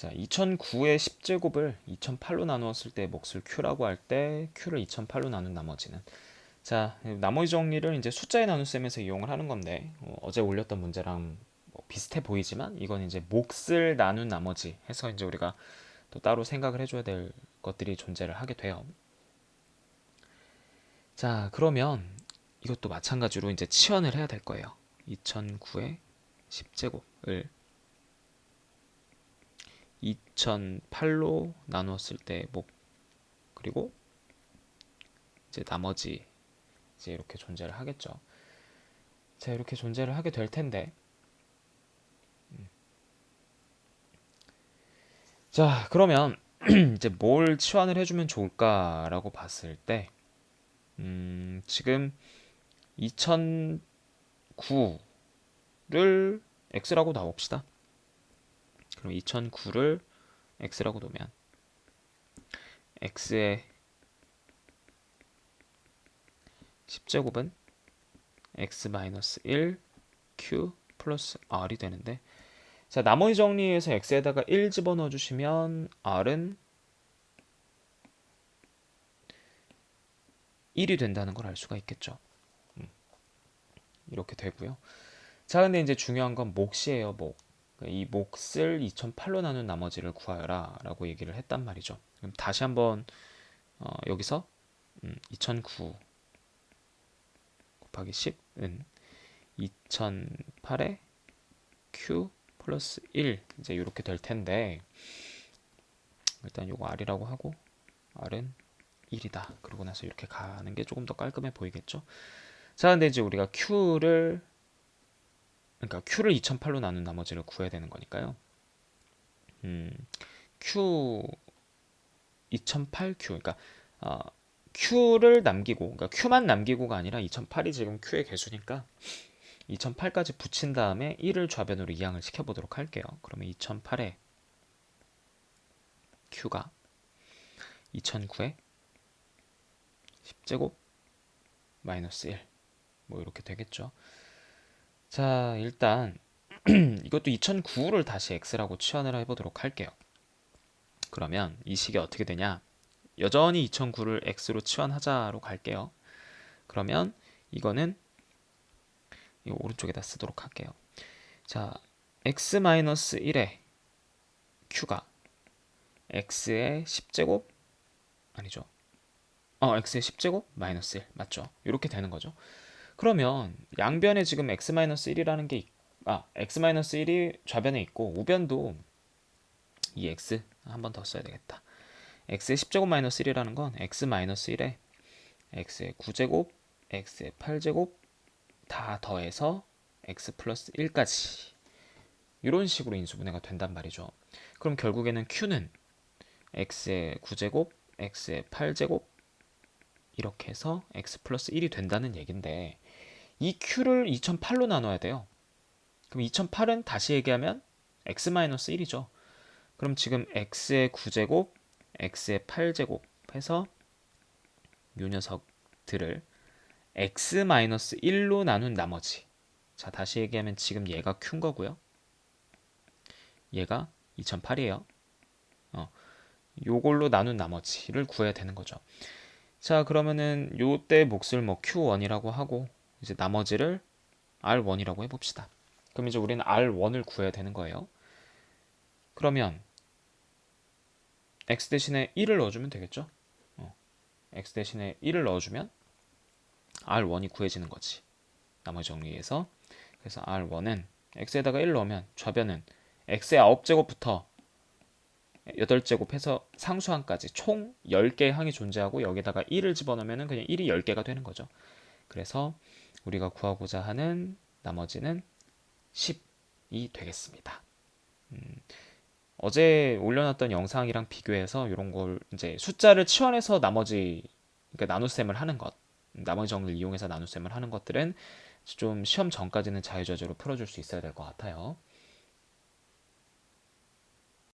자, 2009의 10제곱을 2008로 나누었을 때 몫을 q라고 할 때 q를 2008로 나눈 나머지는 자, 나머지 정리를 이제 숫자의 나눗셈에서 이용을 하는 건데 어, 제 올렸던 문제랑 뭐 비슷해 보이지만 이건 이제 몫을 나눈 나머지 해서 이제 우리가 또 따로 생각을 해줘야 될 것들이 존재를 하게 돼요. 자, 그러면 이것도 마찬가지로 이제 치환을 해야 될 거예요. 2009의 10제곱을 2008로 나누었을 때 목 그리고 이제 나머지 이제 이렇게 존재를 하겠죠. 자 이렇게 존재를 하게 될 텐데 음. 자 그러면 이제 뭘 치환을 해주면 좋을까라고 봤을 때 음, 지금 2009를 x라고 나옵시다. 그럼 2009를 x라고 놓으면 x의 10제곱은 x-1 q 플러스 r이 되는데 자 나머지 정리해서 x에다가 1 집어넣어 주시면 r은 1이 된다는 걸 알 수가 있겠죠. 음. 이렇게 되고요. 자 근데 이제 중요한 건 몫이에요 몫. 이 몫을 2008로 나눈 나머지를 구하여라 라고 얘기를 했단 말이죠. 그럼 다시 한번 어, 여기서 음, 2009 곱하기 10은 2008에 q 플러스 1 이제 이렇게 될 텐데 일단 요거 r이라고 하고 r은 1이다. 그러고 나서 이렇게 가는 게 조금 더 깔끔해 보이겠죠? 자, 근데 이제 우리가 q를 그러니까 q를 2008로 나눈 나머지를 구해야 되는 거니까요. 음, q 2008q 그러니까 어, q를 남기고 그러니까 q만 남기고가 아니라 2008이 지금 q의 개수니까 2008까지 붙인 다음에 1을 좌변으로 이항을 시켜보도록 할게요. 그러면 2008에 q가 2009에 10제곱 마이너스 1. 뭐 이렇게 되겠죠. 자, 일단 이것도 2009를 다시 x라고 치환을 해보도록 할게요. 그러면 이 식이 어떻게 되냐? 여전히 2009를 x로 치환하자로 갈게요. 그러면 이거는 이 오른쪽에다 쓰도록 할게요. 자, x-1에 q가 x의 10제곱 아니죠. 어, x의 10제곱 마이너스 1 맞죠? 이렇게 되는 거죠. 그러면 양변에 지금 x-1이라는 게 아, x-1이 좌변에 있고 우변도 이 x 한 번 더 써야 되겠다. x의 10제곱 마이너스 1이라는 건 x-1에 x의 9제곱, x의 8제곱 다 더해서 x 플러스 1까지 이런 식으로 인수분해가 된단 말이죠. 그럼 결국에는 q는 x의 9제곱, x의 8제곱 이렇게 해서 x 플러스 1이 된다는 얘긴데 이 q를 2008로 나눠야 돼요. 그럼 2008은 다시 얘기하면 x-1이죠. 그럼 지금 x의 9제곱, x의 8제곱 해서 요 녀석들을 x-1로 나눈 나머지 자 다시 얘기하면 지금 얘가 q인 거고요. 얘가 2008이에요. 어, 요걸로 나눈 나머지를 구해야 되는 거죠. 자 그러면은 요때 몫을 뭐 q1이라고 하고 이제 나머지를 r1이라고 해봅시다. 그럼 이제 우리는 r1을 구해야 되는 거예요. 그러면 x 대신에 1을 넣어주면 되겠죠? 어. x 대신에 1을 넣어주면 r1이 구해지는 거지. 나머지 정리해서 그래서 r1은 x에다가 1 넣으면 좌변은 x의 9제곱부터 8제곱 해서 상수항까지 총 10개의 항이 존재하고 여기다가 1을 집어넣으면 그냥 1이 10개가 되는 거죠. 그래서 우리가 구하고자 하는 나머지는 10이 되겠습니다. 음, 어제 올려놨던 영상이랑 비교해서 이런 걸 이제 숫자를 치환해서 나머지 그러니까 나눗셈을 하는 것, 나머지 정리를 이용해서 나눗셈을 하는 것들은 좀 시험 전까지는 자유자재로 풀어줄 수 있어야 될 것 같아요.